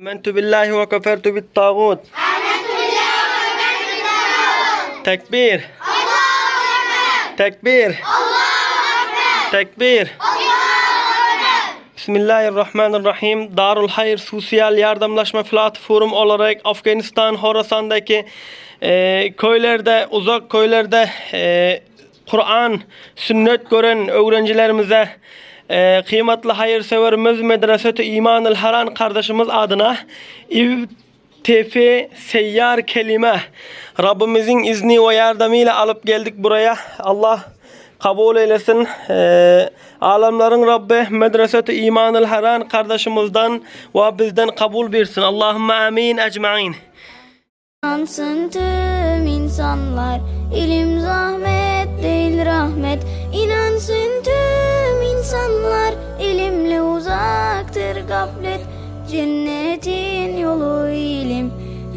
Amentü billahi ve kefertü bit tağut. Tekbir. Tekbir. Tekbir. Bismillahirrahmanirrahim. Darul Hayır Sosyal Yardımlaşma Platformu olarak Afganistan Horasan'daki e, köylerde, uzak köylerde e, Kur'an, sünnet gören öğrencilerimize e, kıymetli hayırseverimiz Medreset-i İmanül Haran kardeşimiz adına İvtefi Seyyar Kelime Rabbimizin izni ve yardımıyla alıp geldik buraya. Allah kabul eylesin. Ee, alemlerin Rabbi Medreset-i İmanül Haran kardeşimizden ve bizden kabul versin. Allahümme amin ecmain. İnansın tüm insanlar ilim zahmet değil rahmet İnansın gaflet Cennetin yolu ilim.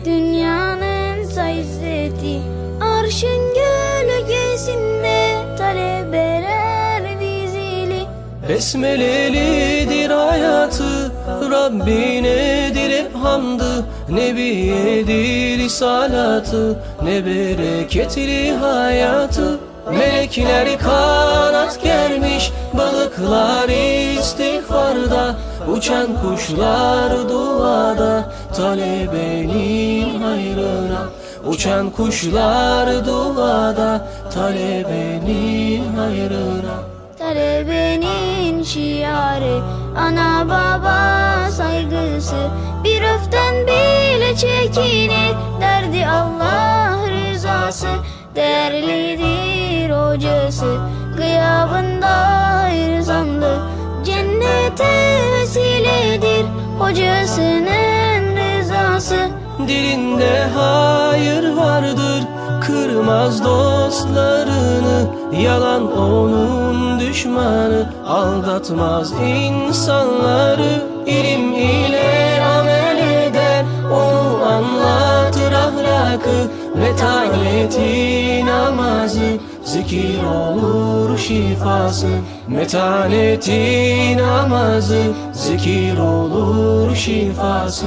Dünyanın izzeti Arşın gölgesinde talebeler dizili Besmelelidir hayatı Rabbinedir hep hamdı. Nebiyedir risalatı Ne bereketli hayatı. Melekler kanat germiş Balıklar istiğfarda Uçan kuşlar duada Talebenin hayrına Uçan kuşlar duada Talebenin hayrına. Talebenin şiarı Ana baba saygısı. Bir öften bile çekinir Derdi Allah rızası. Değerlidir hocası Gıyabında Hocasının rızası. Dilinde hayır vardır Kırmaz dostlarını. Yalan onun düşmanı Aldatmaz insanları. İlim ile ahlakı Metaneti namazı Zikir olur şifası. Metaneti namazı Zikir olur şifası.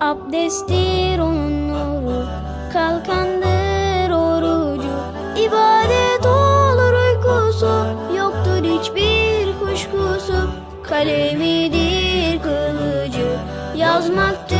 Abdesttir onun nuru Kalkandır orucu. İbadet olur uykusu Yoktur hiçbir kuşkusu. Kalemidir kılıcı Yazmaktır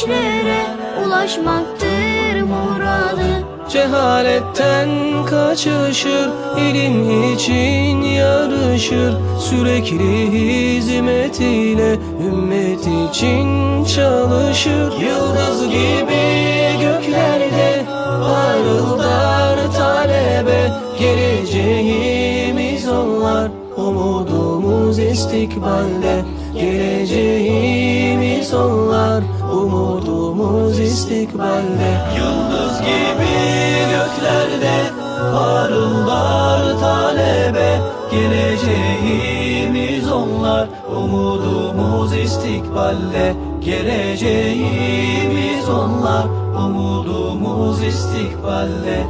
gençlere Ulaşmaktır muradı. Cehaletten kaçışır, ilim için yarışır. Sürekli hizmet ile ümmet için çalışır. Yıldız gibi göklerde parıldar talebe. Geleceğimiz onlar, umudumuz istikbalde. Geleceğimiz onlar, umudumuz istikbalde. Yıldız gibi göklerde parıldar talebe. Geleceğimiz onlar, umudumuz istikbalde. Geleceğimiz onlar, umudumuz istikbalde